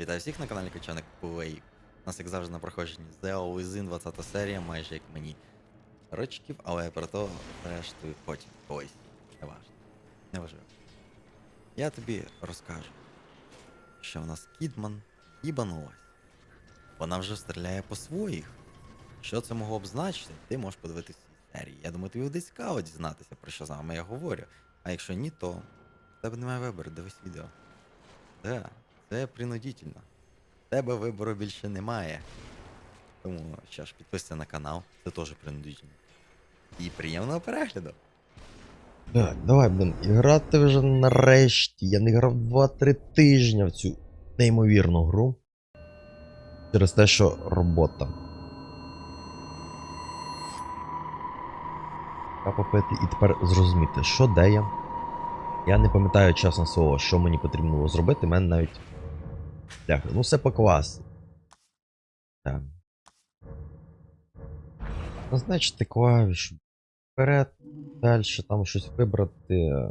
Вітаю всіх на каналі Кочаник Плей. У нас, як завжди, на проходженні The Within 20 серія, майже як мені рочків, але про то рештую потім. Колись. Не важно. Не важливо. Я тобі розкажу, що в нас Кідман їбанулась. Вона вже стріляє по своїх. Що це могло б значити, ти можеш подивитися ці серії. Я думаю, тобі буде цікаво дізнатися, про що саме я говорю. А якщо ні, то в тебе немає вибору, дивись відео. Да, це принудительно. Тебе вибору більше немає. Тому що ж, підписуйся на канал, це теж принудительно. І приємного перегляду! Так, давай будемо грати вже нарешті. Я не грав 2-3 тижні в цю неймовірну гру. Через те, що робота. Попити і тепер зрозуміти, що де я. Я не пам'ятаю чесно слово, що мені потрібно було зробити, мене навіть. Бляха, ну все по. Так. Назначити клавішу. Вперед, далі там щось вибрати.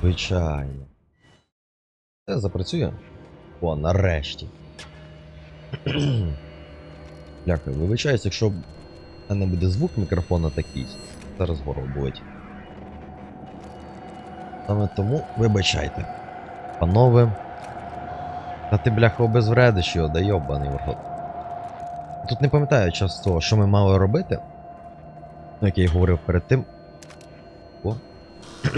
Звичайно. Це запрацює? О, нарешті. Дякую, вибачаюсь, якщо в мене буде звук мікрофона такий. Зараз горло болить. Саме тому вибачайте. Панове. Та ти бляха обезвредиш його, да йобаний в. Тут не пам'ятаю часто, що ми мали робити. Ну, як я і говорив перед тим. О.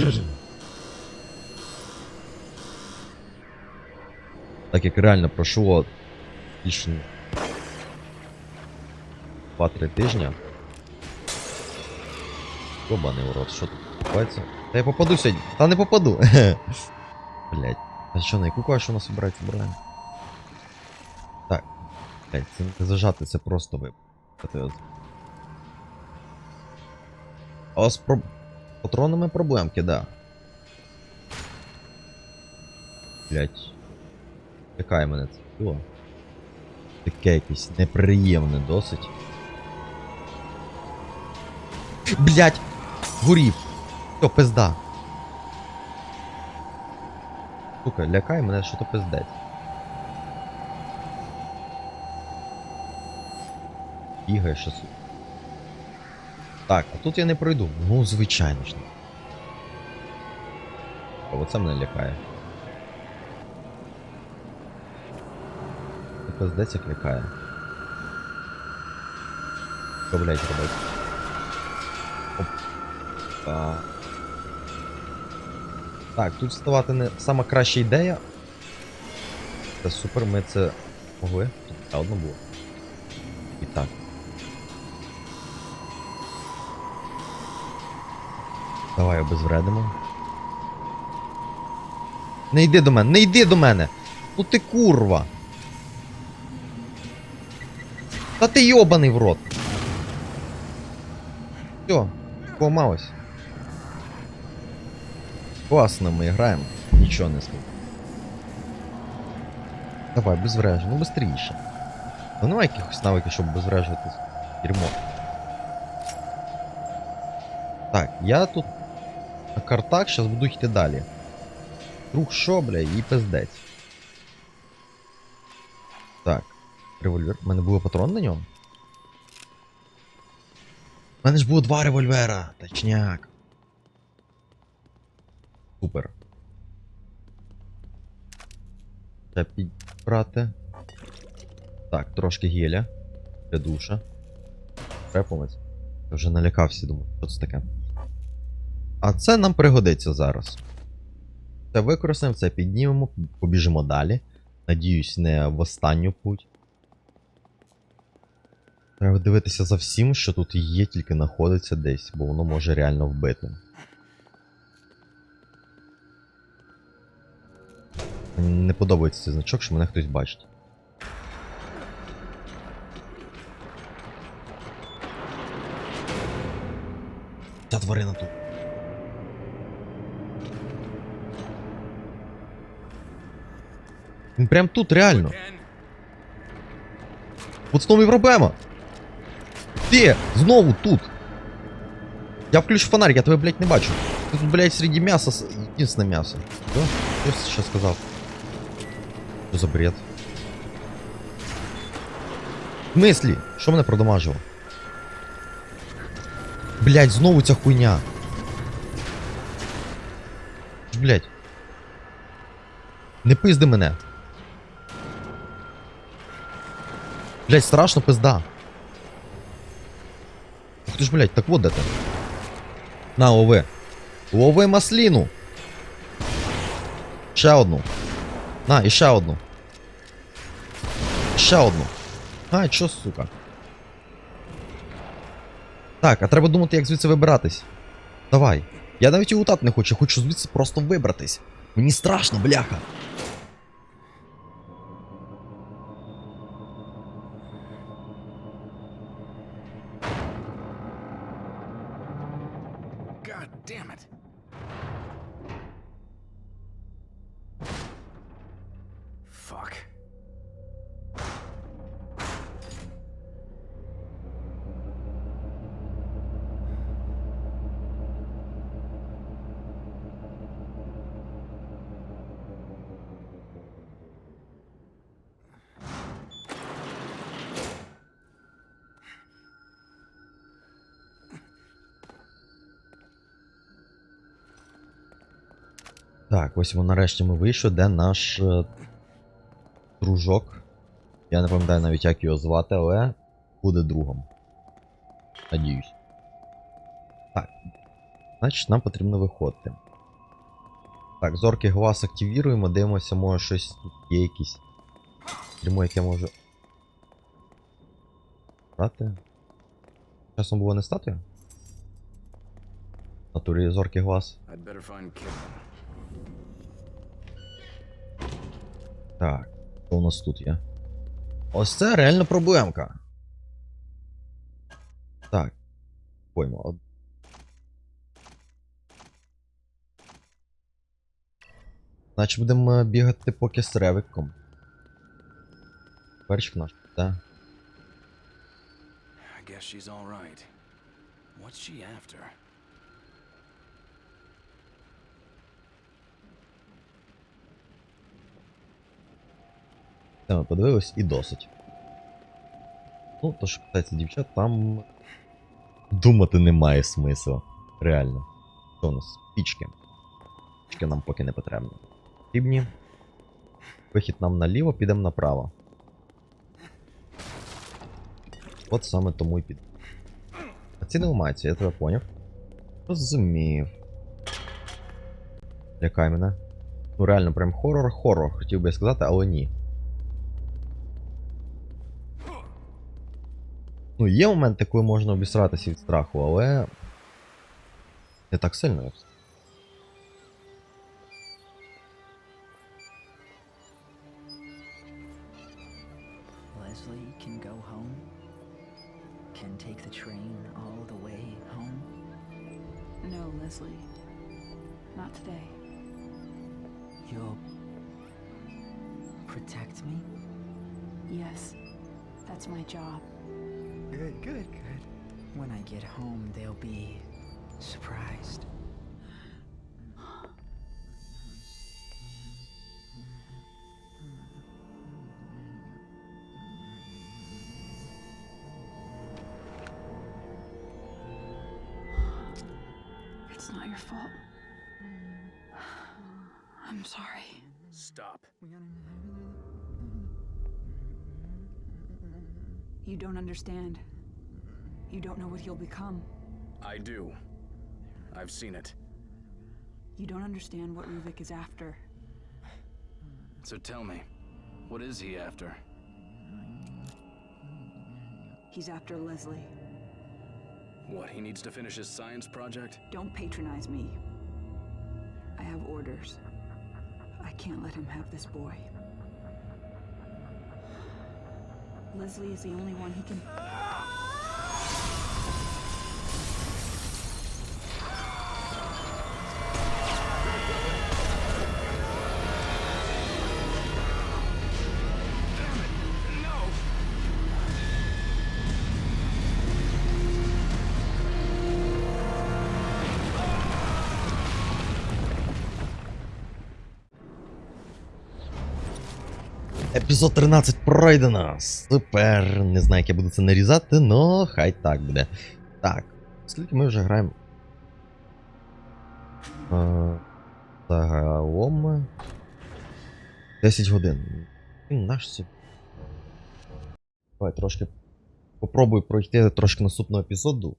так як реально пройшло більше 2-3 тижня. Йобаний урод, що тут відбувається? Та я попаду сьогодні. Та не попаду. Блять. А що, на яку кашу у нас вибирають? Вибираємо. Так. Блять, це не зажати, це просто вибрати. А з про... патронами проблемки, да. Блять. Лякає мене це тіло. Таке якесь неприємне досить. Блять! Горів! Що, пизда? Сука, лякає мене, що то пиздець. Бігає ще. Так, а тут я не пройду. Ну, звичайно ж. Оце мене лякає. Це пиздець як лякає. Що, блядь, робити? Оп. А. Так, тут вставати не сама краща ідея. Це супер, ми це могли. Тут одно було. І так. Давай обезвредимо. Не йди до мене, не йди до мене! Ну ти курва! Та ти йобаний в рот! Все, поламалось. Класно ми граємо, нічого не скажу. Давай, безврежу, ну быстріше. Ну немає якихось навиків, щоб безврежуватись. Дерьмо. Так, я тут на картах зараз буду йти далі. Друг що, бля, і пиздець. Так. Револьвер. У мене був патрон на ньому? У мене ж було два револьвера. Точняк. Супер. Треба підбрати. Так, трошки геля. Для душа. Трепомець. Я вже налякався, думаю, що це таке. А це нам пригодиться зараз. Це використаємо, це піднімемо, побіжимо далі. Надіюсь, не в останню путь. Треба дивитися за всім, що тут є, тільки знаходиться десь, бо воно може реально вбити. Не подобається цей значок, що мене хтось бачить. Ця тварина тут. Він прям тут, реально. От знову і проблема. Де? Знову тут. Я включу фонарик, я тебе, блядь, не бачу. Ти тут, блядь, серед м'яса, єдине м'ясо. Що? Що я ще сказав? Що за бред? В смислі? Що мене продамажило? Блять, знову ця хуйня. Блять. Не пизди мене. Блять, страшно пизда. Ух ти ж, блять, так вот ти. На, лови. Лови масліну. Ще одну. На, і ще одну. Ще одну. А, чо, сука. Так, а треба думати, як звідси вибиратись. Давай. Я навіть і лутати не хочу, хочу звідси просто вибратись. Мені страшно, бляха. Так, ось ми нарешті ми вийшли, де наш е, дружок. Я не пам'ятаю навіть, як його звати, але буде другом. Надіюсь. Так. Значить, нам потрібно виходити. Так, зоркий глаз активіруємо, дивимося, може щось тут є якісь. Дерьмо, яке може. Брати. Часом було не статуя? Натурі зоркий глаз. Так, що у нас тут є? Ось це реально проблемка. Так. Поймо. Значить будемо бігати поки з ревиком. Перчик наш, так. I guess she's all right. What's she after? Це ми подивились і досить. Ну, то що касається дівчат, там думати немає смислу. Реально. Що у нас? Пічки. Пічки нам поки не потрібні. Потрібні. Вихід нам наліво, підемо направо. От саме тому і під. А ці не ламаються, я тебе поняв. Розумів. Лякай мене. Ну реально, прям хорор-хорор, хотів би сказати, але ні. Ну, є моменти, коли можна обісратися від страху, але. Не так сильно, як. Leslie can go home? Can take the train all the way home? No, Leslie. Not today. You'll protect me? Yes, that's my job. Good, good, good. When I get home, they'll be surprised. You don't understand. You don't know what you'll become. I do. I've seen it. You don't understand what Ruvik is after. So tell me, what is he after? He's after Leslie. What, he needs to finish his science project? Don't patronize me. I have orders. I can't let him have this boy. Leslie is the only one he can. Епізод 13 пройдено. Супер. Не знаю, як я буду це нарізати, но хай так буде. Так. Скільки ми вже граємо? Е, Загалом. 10 годин. Наш це. Давай трошки. Попробую пройти трошки наступного епізоду.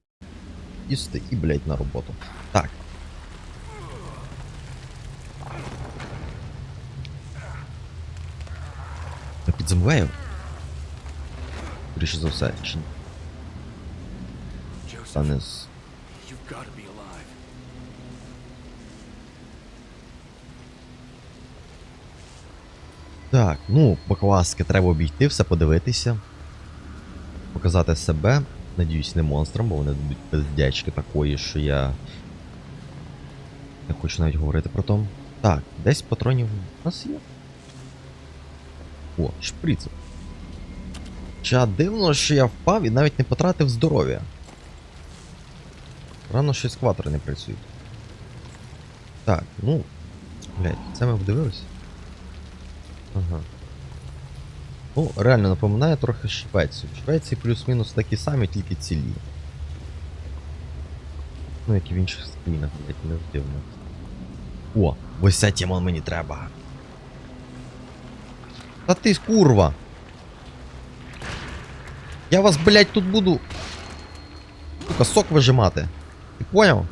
Їсти і, блять, на роботу. Так. Я під? Скоріше за все, чи? Та з. Так, ну, по треба обійти, все подивитися. Показати себе. Надіюсь, не монстром, бо вони дадуть пиздячки такої, що я. Не хочу навіть говорити про то. Так, десь патронів у нас є. О, шприц. Ча дивно, що я впав і навіть не потратив здоров'я. Рано щось кватери не працюють. Так, ну. Блять, це ми подивилися. Ага. Ну, реально напоминає трохи Швецію. В Швеції плюс-мінус такі самі, тільки цілі. Ну, як і в інших країнах, блять, не дивно. О, ось ця тема мені треба. Та ти ж курва! Я вас, блять, тут буду. Сука, сок вижимати. Ти поняв?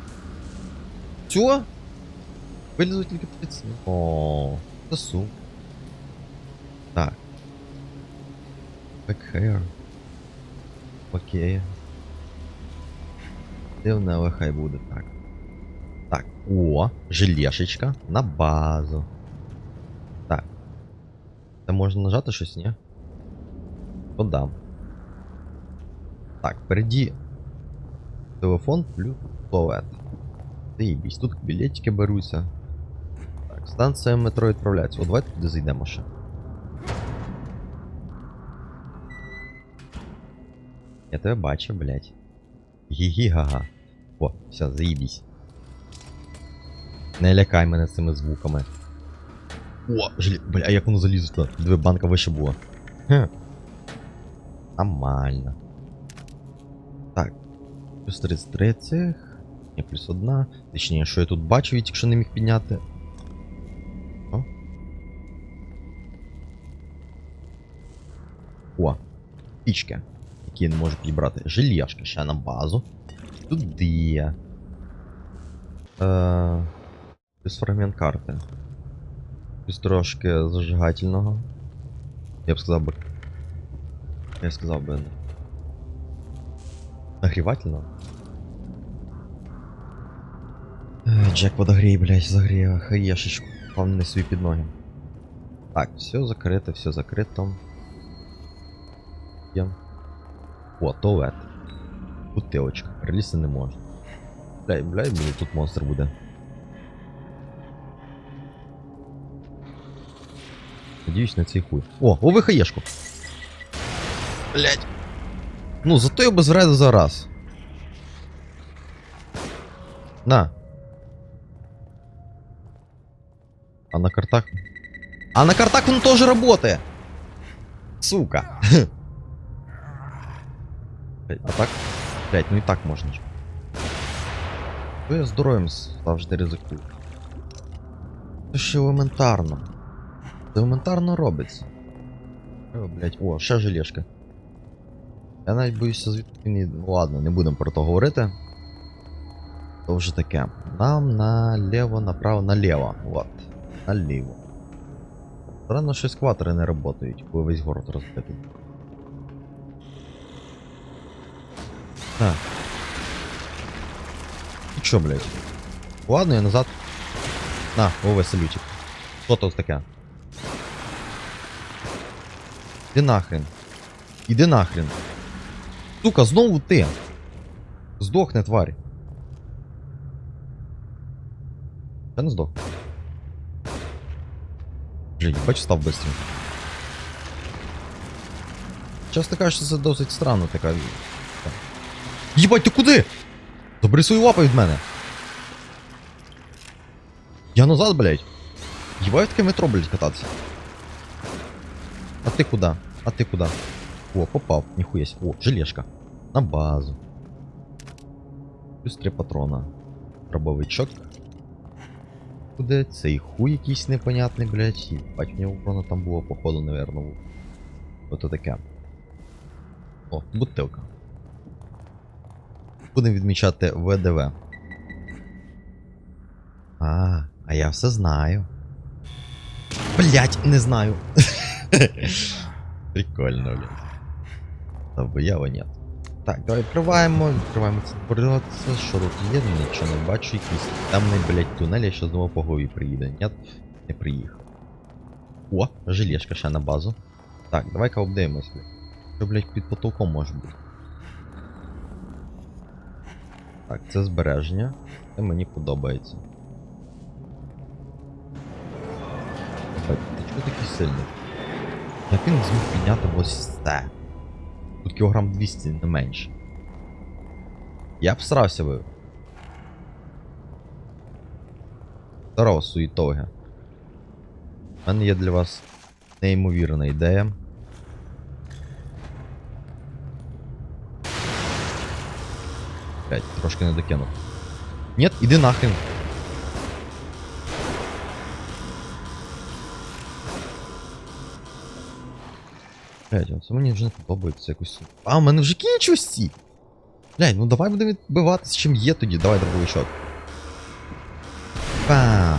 Все? Вилізуть тільки під. О, це суп. Так. Back hair. Окей. Дивно, але хай буде так. Так, о, желешечка на базу. Це можна нажати щось, ні? Подам. Так, впереді телефон плюс туалет. Заїбісь, тут білетики беруться. Так, станція метро відправляється. О, давайте туди зайдемо ще. Я тебе бачу, блядь. Гі-гі-га-га. О, все, заїбісь. Не лякай мене цими звуками. О, жлі... Бля, а як воно залізо туди? Диви, банка вище була. Хе. Нормально. Так. Плюс 33 цих. Ні, плюс одна. Точніше, що я тут бачу, я тільки не міг підняти. О. О. Пічки. Які я не можу підібрати. Желешки ще на базу. Туди. Е, плюс фрагмент карти. Плюс трошки зажигательного. Я б сказав би. Я сказав би. Нагрівательного. Джек подогрій, блядь, загріє хаєшечку. Главное собі під ноги. Так, все закрито, все закрито. Є. О, туалет. Бутилочка. Прилізти не можна. Блядь, блядь, блядь, тут монстр буде. Надіюсь на цей хуй. О, лови хаєшку. Блядь. Ну, зато я без реду за раз. На. А на картах... А на картах он тоже работает! Сука. Блядь, а так? Блять, ну і так можна ж. То я здоров'ям завжди ризикую. Це ще елементарно. Це елементарно робиться. О, блять, о, ще желешка. Я навіть боюся звідки не. Ладно, не будемо про то говорити. То вже таке. Нам наліво, направо, наліво. Вот. Наліво. Странно, що скватери не працюють, коли весь город розбитий. Так. Ну чо, блядь? Ладно, я назад. На, лови салютик. Що тут таке? Іди нахрен. Іди нахрен. Сука, знову ти. Здохне, тварь. Я не здох. Блін, бач, став быстрим. Чесно кажучи, це досить странно така. Єбать, ти куди? Забери свої лапи від мене. Я назад, блядь. Єбать таке метро, блядь, кататися. Ти куди? А ти куди? О, попав, ніхуя. сі. О, желешка. На базу. Плюс три патрона. Дробовичок. Куди? Цей хуй якийсь непонятний, блядь. Бать, в нього урона там було, походу, наверно. Ото таке. О, бутилка. Будемо відмічати ВДВ. А, а я все знаю. Блять, не знаю. Прикольно, блядь. Та виява нет. Так, давай відкриваємо, відкриваємо це процес, що тут є, нічого не бачу, якийсь темний, блядь, тунель, я ще знову по голові приїде. Нет, не приїхав. О, желешка ще на базу. Так, давай-ка обдивимось, блядь. Що, блядь, під потолком може бути. Так, це збереження. Це мені подобається. Так, ти чого такий сильний? Він зміг підняти ось це? Тут кілограм 200, не менше. Я б срався би. Здорово, суєтоги. У мене є для вас неймовірна ідея. Блять, трошки не докинув. Нет, іди нахрен. Блять, оце мені вже не подобається якось. А, у мене вже кінчилось ці. Блять, ну давай будемо відбиватися, чим є тоді. Давай дробовичок. Пау.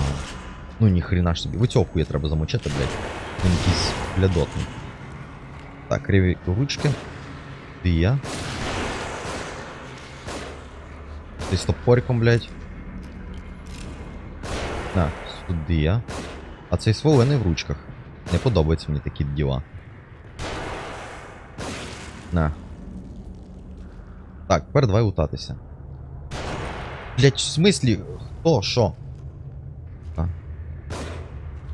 Ну ніхрена ж собі. Оцього хуя треба замочити, блять. Він якийсь блядотний. Так, криві ручки. Дія. Ти з топориком, блять. На, сюди я. А цей сволений в ручках. Не подобаються мені такі діла. На. Так, тепер давай лутатися. Блять, в смислі? Хто? Що?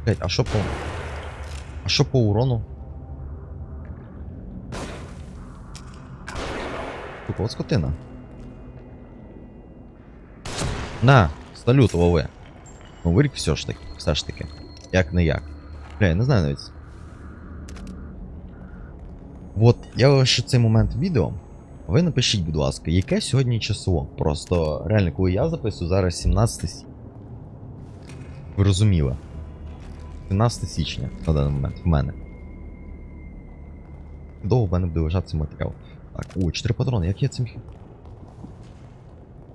Блять, а що по. А що по урону? Сука, от скотина. На, салют, лови. Ну, вирік все ж таки, все ж таки. Як не як. Бля, я не знаю навіть. От, я лише цей момент відео. Ви напишіть, будь ласка, яке сьогодні число? Просто реально, коли я записую, зараз 17 січня. Ви розуміли? 17 січня на даний момент в мене. Довго в мене буде лежати цей матеріал. Так, о, 4 патрони, як я цим.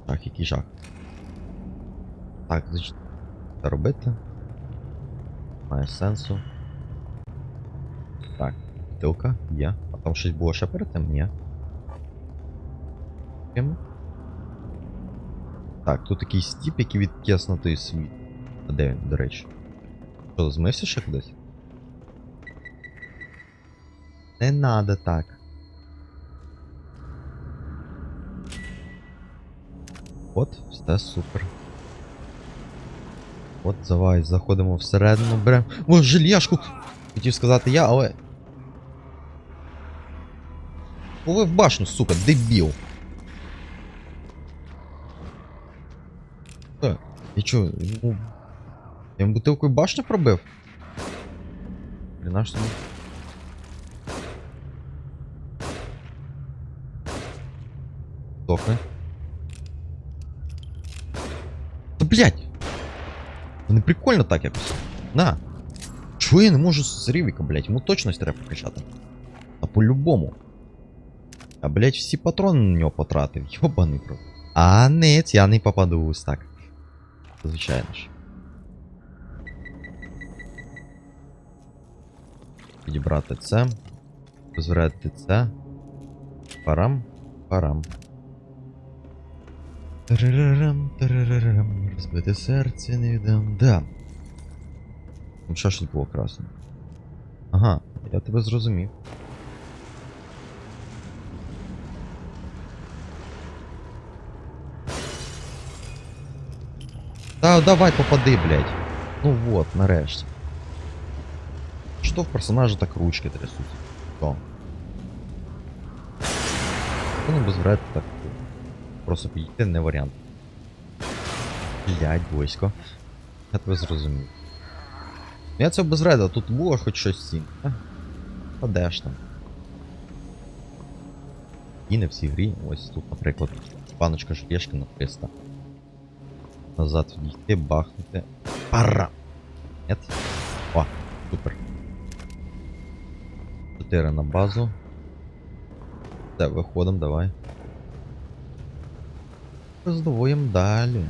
Жах, який жах. Так, значить. Це робити. Має сенсу. Так, бутилка є. Там щось було ще перед тим? Ні. Так, тут якийсь тип, який відтіснутий світ. А де він, до речі? Що, змився ще кудись? Не надо так. От, все супер. От, давай, заходимо всередину, беремо. О, желешку! Хотів сказати я, але. Коли в башню, сука, дебіл. Е, я чо, ну. Я йому бутилкою башню пробив? Блін, наш собі. Дохне. Та блять! Не прикольно так якось. На. Чого я не можу з Рівіка, блять? Йому точність треба прокачати. А по-любому. А блять, всі патрони на нього потратив. Йобаний про. А нет, я не попаду ось так. Звичайно ж. Підібрати це. Розрядити це. Парам. Парам. Тарарарам, тарарарам, розбите серце не віддам. Да. Ну що ж тут було красно? Ага, я тебе зрозумів. Та давай попади, блядь. Ну вот, нарешті. Що в персонажа так ручки трясуться? Що? Ну, без вред так. Просто підійти не варіант. Блядь, войсько. Я тебе зрозумів. Я це без реда, тут було хоч щось сім. А де ж там? І не в цій грі. Ось тут, наприклад, баночка жлєшки на 300. Назад відійти, бахнути. Пара! Нет? О, супер. 4 на базу. Все, виходимо, давай. Роздовуємо далі.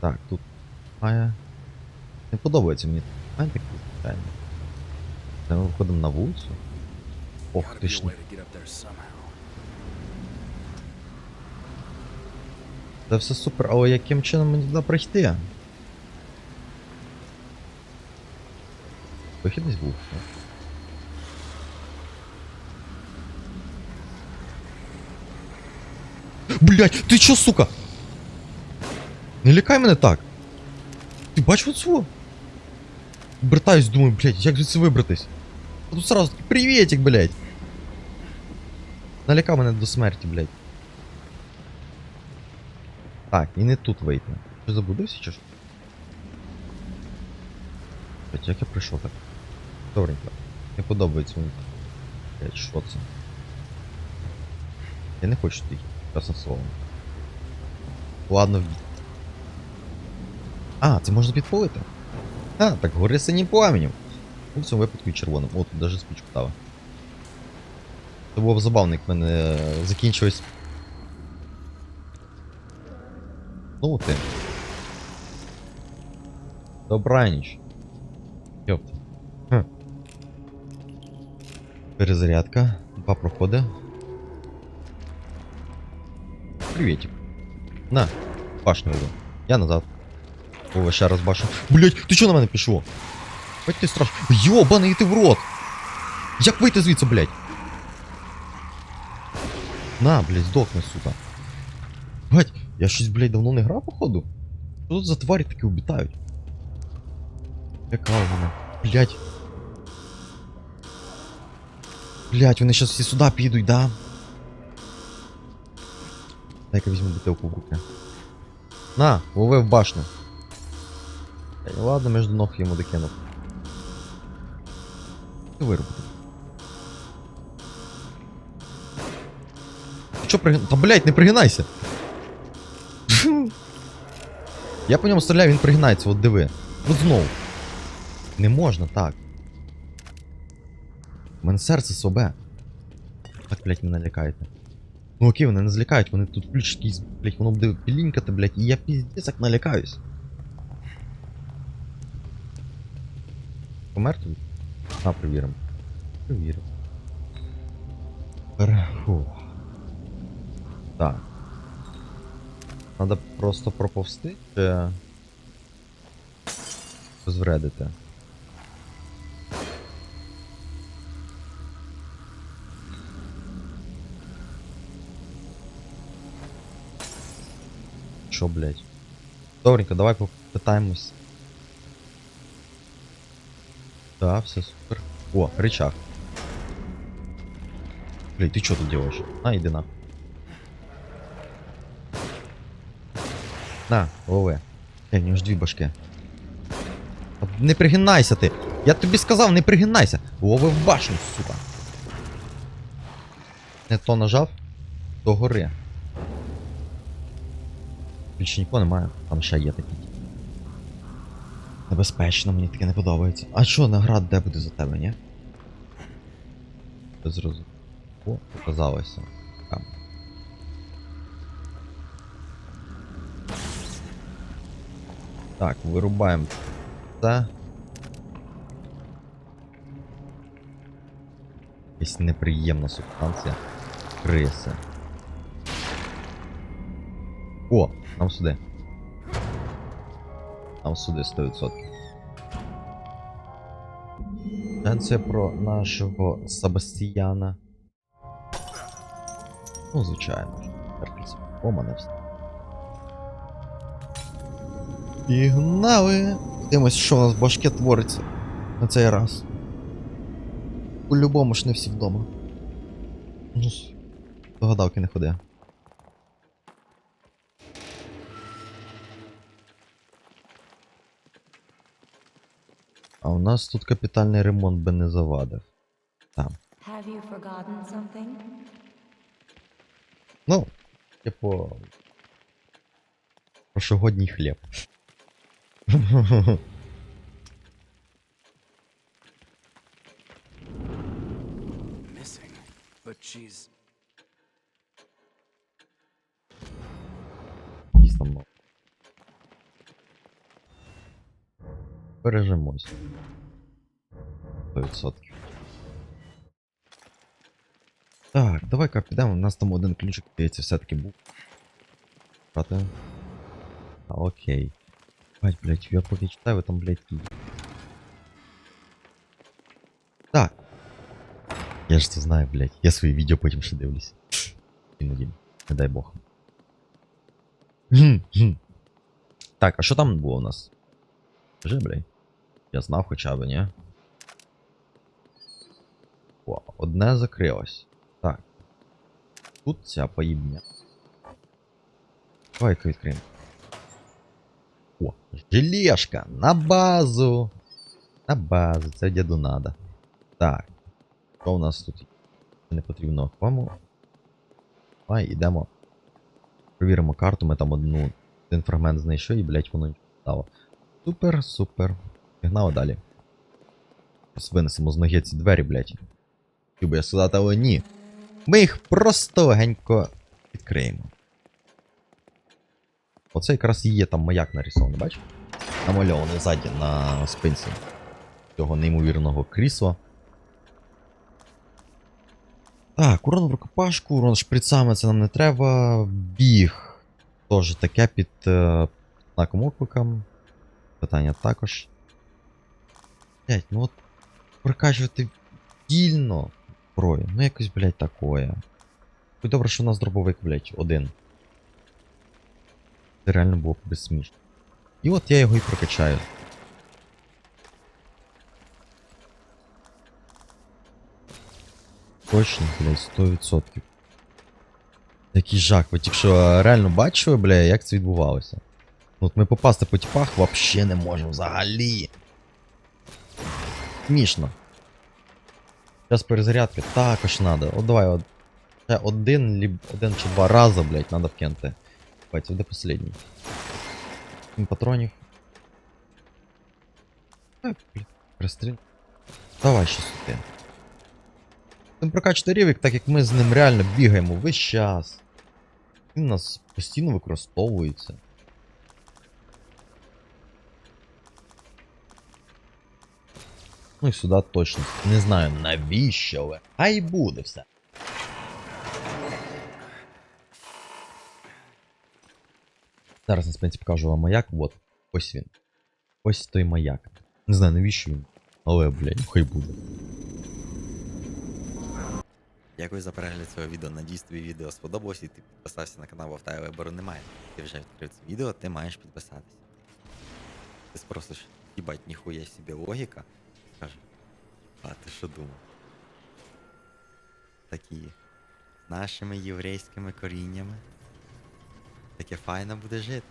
Так, тут має. Не подобається мені. Має таке звичайно. Це ми виходимо на вулицю. Ох Gotta ти be ж. Це все супер, але яким чином мені туди прийти? Вихід десь був. Блять, ти чо, сука? Не лякай мене так. Ти бачив оцю? Братаюсь, думаю, блять, як звідси вибратись? А тут сразу такий приветик, блять. Налякав мене до смерті, блять. Так, і не тут вийти. Що забудився чи що? Блять, як я прийшов так? Добренько. Не подобається мені. Блять, що це? Я не хочу тут чесно слово. Ладно, в'їдь. А, це можна підпалити? А, так гори синім пламенем. У цьому випадку і червоним. О, тут даже спічку дали. Це було б забавно, як в мене е, закінчилось. Ну ти. Добраніч. Йопт. Хм. Перезарядка. Два проходи. Приветик. На, башню веду. Я назад. О, ще раз башню. Блять, ти чого на мене пішло? Бать ти страшно. Йобаний ти в рот! Як вийти звідси, блять? На, блять, здохни, сука. Бать, я щось, блять, давно не грав, походу. Що тут за тварі такі обітають? Яка вона? Блять. Блять, вони щас всі сюди підуть, да? Дай-ка візьму бутилку в руки. На, лови в башню. Ладно, між ног йому докинув. Ти виробити. Ти чо пригин... Та блять, не пригинайся! Я по ньому стріляю, він пригинається, от диви. От знову. Не можна так. У мене серце слабе. Так, блять, мене лякаєте. Ну окей, вони не злякають, вони тут ключ якийсь, блять, воно буде пілінькати, блять, і я піздець як налякаюсь. Помер тобі? А, перевіримо. Перевіримо. Пер... Фух. Так. Надо просто проповсти чи. Звредити. Що, блядь? Добренько, давай попитаємось. Да, все супер. О, рычаг. Блин, ты что тут делаешь? На, иди на. На, лови. Е, в нього ж дві башки. Не пригинайся ти! Я тобі сказав, не пригинайся! Лови в башню, сука. Не то нажав, то гори. Більше нікого немає, там ще є такі. Небезпечно, мені таке не подобається. А що, наград де буде за тебе, ні? Розуму. О, показалося. Там. Так, вирубаємо це. Якась неприємна субстанція. Криси. О, нам сюди. Нам сюди 100%. Це про нашого Себастьяна. Ну, звичайно. Терпіться. О, мене все. Пігнали! Дивимось, що у нас в башке твориться на цей раз. По-любому ж не всі вдома. Ну, до гадалки не ходи. А у нас тут капітальний ремонт би не завадив. Там. Ну, типу. Прошогодній хліб. Missing. But she's. Якісь там. ну. Бережемось. 100%. Так, давай-ка підемо. У нас там один ключик, здається, все-таки був. Брати. А, окей. Бать, блядь, я поки читаю, ви там, блядь, тут. Так. Я ж це знаю, блядь. Я свої відео потім ще дивлюсь. Іноді. Не дай Бог. Гм-гм. Так, а що там було у нас? Скажи, блядь. Я знав хоча б, ні? О, одне закрилось. Так. Тут ця поїбня. Давай-ка відкриємо. О, желешка! На базу! На базу, це діду надо. Так. Що у нас тут? Не потрібно кому. Давай, ідемо. Провіримо карту, ми там одну, один фрагмент знайшли і, блять, воно не дало. Супер, супер. Пігнали далі. Зараз винесемо з ноги ці двері, блять. Би я сказати, але ні. Ми їх просто легенько відкриємо. Оце якраз і є там маяк нарисований, бачиш? Намальований ззаді на спинці цього неймовірного крісла. Так, урон в рукопашку, урон шприцами це нам не треба. Біг. Тож таке під е, знаком окликом. Питання також. Блять, ну от прокачувати вільно зброю. Ну якось, блять, такое. Добре, що у нас дробовик, блять, один. Це реально було б безсмішно. І от я його і прокачаю. Точно, блядь, 100%. Який жах, ви тільки що реально бачили, бля, як це відбувалося? От ми попасти по тіпах вообще не можемо взагалі. Смішно. Зараз перезарядки також надо. От давай, от. Ще один, один чи два рази, блядь, надо вкинути. Давайте, де последній. Сім патронів. Так, блядь, пристріл. Давай ще сюди. Тим прокачати рівік, так як ми з ним реально бігаємо весь час. Він у нас постійно використовується. Ну і сюди точно. Не знаю навіщо, але. А й буде все. Зараз на спинці покажу вам маяк. От. Ось він. Ось той маяк. Не знаю навіщо він. Але, блядь, хай буде. Дякую за перегляд цього відео. Надіюсь, тобі відео сподобалось і ти підписався на канал, бо в тебе вибору немає. Ти вже відкрив це відео, ти маєш підписатися. Ти спросиш, їбать, ніхуя собі логіка. Скаже, а ти що думав? Такі з нашими єврейськими коріннями. Таке файно буде жити.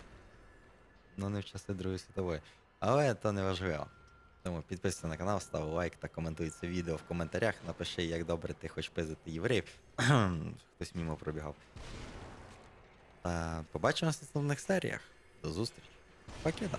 Ну не в часи Другої світової. Але то не важливо. Тому підписуйся на канал, став лайк та коментуй це відео в коментарях. Напиши, як добре ти хочеш пиздити євреїв. Хтось мімо пробігав. Та побачимося в наступних серіях. До зустрічі. Покида.